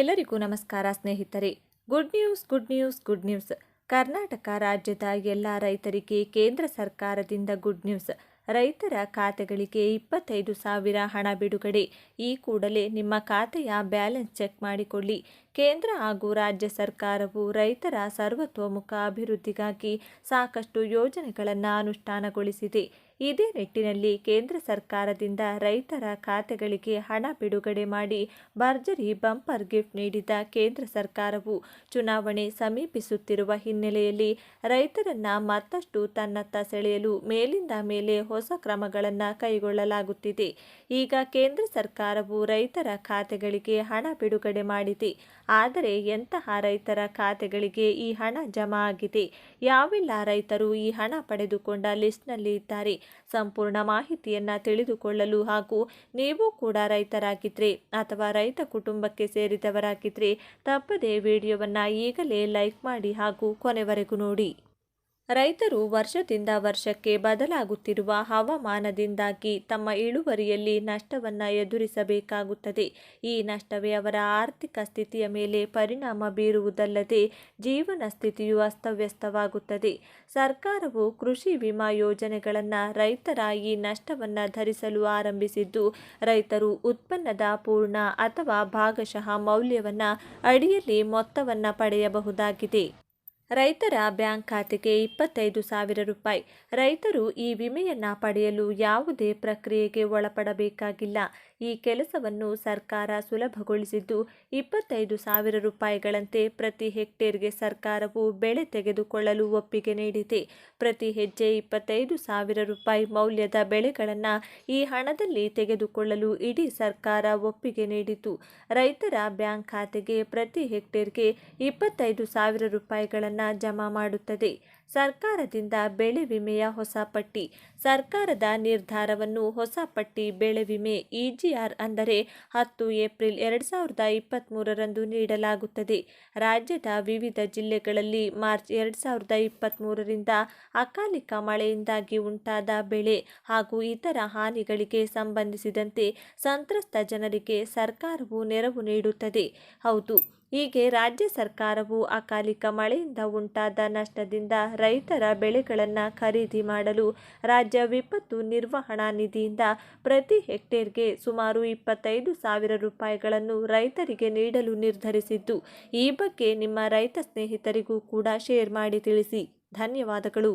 ಎಲ್ಲರಿಗೂ ನಮಸ್ಕಾರ ಸ್ನೇಹಿತರೆ. Good news good news good news Karnataka ರಾಜ್ಯದ ಎಲ್ಲ ರೈತರಿಗೆ ಕೇಂದ್ರ ಸರ್ಕಾರದಿಂದ ಗುಡ್ ನ್ಯೂಸ್ ರೈತರ ಖಾತೆಗಳಿಗೆ ಇಪ್ಪತ್ತೈದು ಸಾವಿರ ಹಣ ಬಿಡುಗಡೆ. ಈ ಕೂಡಲೇ ನಿಮ್ಮ ಖಾತೆಯ ಬ್ಯಾಲೆನ್ಸ್ ಚೆಕ್ ಮಾಡಿಕೊಳ್ಳಿ. ಕೇಂದ್ರ ಹಾಗೂ ರಾಜ್ಯ ಸರ್ಕಾರವು ರೈತರ ಸರ್ವತೋಮುಖ ಅಭಿವೃದ್ಧಿಗಾಗಿ ಸಾಕಷ್ಟು ಯೋಜನೆಗಳನ್ನು ಅನುಷ್ಠಾನಗೊಳಿಸಿದೆ. ಇದೇ ನಿಟ್ಟಿನಲ್ಲಿ ಕೇಂದ್ರ ಸರ್ಕಾರದಿಂದ ರೈತರ ಖಾತೆಗಳಿಗೆ ಹಣ ಬಿಡುಗಡೆ ಮಾಡಿ ಭರ್ಜರಿ ಬಂಪರ್ ಗಿಫ್ಟ್ ನೀಡಿದ ಕೇಂದ್ರ ಸರ್ಕಾರವು ಚುನಾವಣೆ ಸಮೀಪಿಸುತ್ತಿರುವ ಹಿನ್ನೆಲೆಯಲ್ಲಿ ರೈತರನ್ನ ಮತ್ತಷ್ಟು ತನ್ನತ್ತ ಸೆಳೆಯಲು ಮೇಲಿಂದ ಮೇಲೆ ಹೊಸ ಕ್ರಮಗಳನ್ನು ಕೈಗೊಳ್ಳಲಾಗುತ್ತಿದೆ. ಈಗ ಕೇಂದ್ರ ಸರ್ಕಾರವು ರೈತರ ಖಾತೆಗಳಿಗೆ ಹಣ ಬಿಡುಗಡೆ ಮಾಡಿದೆ. ಆದರೆ ಎಂತಹ ರೈತರ ಖಾತೆಗಳಿಗೆ ಈ ಹಣ ಜಮಾ ಆಗಿದೆ? ಯಾವೆಲ್ಲ ರೈತರು ಈ ಹಣ ಪಡೆದುಕೊಂಡ ಲಿಸ್ಟ್ನಲ್ಲಿ ಇದ್ದಾರೆ? ಸಂಪೂರ್ಣ ಮಾಹಿತಿಯನ್ನು ತಿಳಿದುಕೊಳ್ಳಲು ಹಾಗೂ ನೀವು ಕೂಡ ರೈತರಾಗಿದ್ದರೆ ಅಥವಾ ರೈತ ಕುಟುಂಬಕ್ಕೆ ಸೇರಿದವರಾಗಿದ್ದರೆ ತಪ್ಪದೇ ವಿಡಿಯೋವನ್ನು ಈಗಲೇ ಲೈಕ್ ಮಾಡಿ ಹಾಗೂ ಕೊನೆವರೆಗೂ ನೋಡಿ. ರೈತರು ವರ್ಷದಿಂದ ವರ್ಷಕ್ಕೆ ಬದಲಾಗುತ್ತಿರುವ ಹವಾಮಾನದಿಂದಾಗಿ ತಮ್ಮ ಇಳುವರಿಯಲ್ಲಿ ನಷ್ಟವನ್ನು ಎದುರಿಸಬೇಕಾಗುತ್ತದೆ. ಈ ನಷ್ಟವೇ ಅವರ ಆರ್ಥಿಕ ಸ್ಥಿತಿಯ ಮೇಲೆ ಪರಿಣಾಮ ಬೀರುವುದಲ್ಲದೆ ಜೀವನ ಸ್ಥಿತಿಯು ಅಸ್ತವ್ಯಸ್ತವಾಗುತ್ತದೆ. ಸರ್ಕಾರವು ಕೃಷಿ ವಿಮಾ ಯೋಜನೆಗಳನ್ನು ರೈತರ ಈ ನಷ್ಟವನ್ನು ಧರಿಸಲು ಆರಂಭಿಸಿದ್ದು, ರೈತರು ಉತ್ಪನ್ನದ ಪೂರ್ಣ ಅಥವಾ ಭಾಗಶಃ ಮೌಲ್ಯವನ್ನು ಅಡಿಯಲ್ಲಿ ಮೊತ್ತವನ್ನು ಪಡೆಯಬಹುದಾಗಿದೆ. ರೈತರ ಬ್ಯಾಂಕ್ ಖಾತೆಗೆ ಇಪ್ಪತ್ತೈದು ಸಾವಿರ ರೂಪಾಯಿ. ರೈತರು ಈ ವಿಮೆಯನ್ನು ಪಡೆಯಲು ಯಾವುದೇ ಪ್ರಕ್ರಿಯೆಗೆ ಒಳಪಡಬೇಕಾಗಿಲ್ಲ. ಈ ಕೆಲಸವನ್ನು ಸರ್ಕಾರ ಸುಲಭಗೊಳಿಸಿದ್ದು ಇಪ್ಪತ್ತೈದು ಸಾವಿರ ರೂಪಾಯಿಗಳಂತೆ ಪ್ರತಿ ಹೆಕ್ಟೇರ್ಗೆ ಸರ್ಕಾರವು ಬೆಳೆ ತೆಗೆದುಕೊಳ್ಳಲು ಒಪ್ಪಿಗೆ ನೀಡಿದೆ. ಪ್ರತಿ ಹೆಜ್ಜೆ ಇಪ್ಪತ್ತೈದು ಸಾವಿರ ರೂಪಾಯಿ ಮೌಲ್ಯದ ಬೆಳೆಗಳನ್ನು ಈ ಹಣದಲ್ಲಿ ತೆಗೆದುಕೊಳ್ಳಲು ಇಡೀ ಸರ್ಕಾರ ಒಪ್ಪಿಗೆ ನೀಡಿತು ರೈತರ ಬ್ಯಾಂಕ್ ಖಾತೆಗೆ ಪ್ರತಿ ಹೆಕ್ಟೇರ್ಗೆ ಇಪ್ಪತ್ತೈದು ಸಾವಿರ ರೂಪಾಯಿಗಳನ್ನು ಜಮಾ ಮಾಡುತ್ತದೆ. ಸರ್ಕಾರದಿಂದ ಬೆಳೆ ವಿಮೆಯ ಹೊಸ ಪಟ್ಟಿ. ಸರ್ಕಾರದ ನಿರ್ಧಾರವನ್ನು ಹೊಸ ಪಟ್ಟಿ ಬೆಳೆ ವಿಮೆ ಇಜಿಆರ್ ಅಂದರೆ ಹತ್ತು ಏಪ್ರಿಲ್ ಎರಡು ಸಾವಿರದ ಇಪ್ಪತ್ತ್ಮೂರರಂದು ನೀಡಲಾಗುತ್ತದೆ. ರಾಜ್ಯದ ವಿವಿಧ ಜಿಲ್ಲೆಗಳಲ್ಲಿ ಮಾರ್ಚ್ ಎರಡು ಸಾವಿರದ ಇಪ್ಪತ್ತ್ಮೂರರಿಂದ ಅಕಾಲಿಕ ಮಳೆಯಿಂದಾಗಿ ಉಂಟಾದ ಬೆಳೆ ಹಾಗೂ ಇತರ ಹಾನಿಗಳಿಗೆ ಸಂಬಂಧಿಸಿದಂತೆ ಸಂತ್ರಸ್ತ ಜನರಿಗೆ ಸರ್ಕಾರವು ನೆರವು ನೀಡುತ್ತದೆ. ಹೌದು ಹೀಗೆ ರಾಜ್ಯ ಸರ್ಕಾರವು ಅಕಾಲಿಕ ಮಳೆಯಿಂದ ಉಂಟಾದ ನಷ್ಟದಿಂದ ರೈತರ ಬೆಳೆಗಳನ್ನು ಖರೀದಿ ಮಾಡಲು ರಾಜ್ಯ ವಿಪತ್ತು ನಿರ್ವಹಣಾ ನಿಧಿಯಿಂದ ಪ್ರತಿ ಹೆಕ್ಟೇರ್ಗೆ ಸುಮಾರು ಇಪ್ಪತ್ತೈದು ಸಾವಿರ ರೂಪಾಯಿಗಳನ್ನು ರೈತರಿಗೆ ನೀಡಲು ನಿರ್ಧರಿಸಿದ್ದು, ಈ ಬಗ್ಗೆ ನಿಮ್ಮ ರೈತ ಸ್ನೇಹಿತರಿಗೂ ಕೂಡ ಶೇರ್ ಮಾಡಿ ತಿಳಿಸಿ. ಧನ್ಯವಾದಗಳು.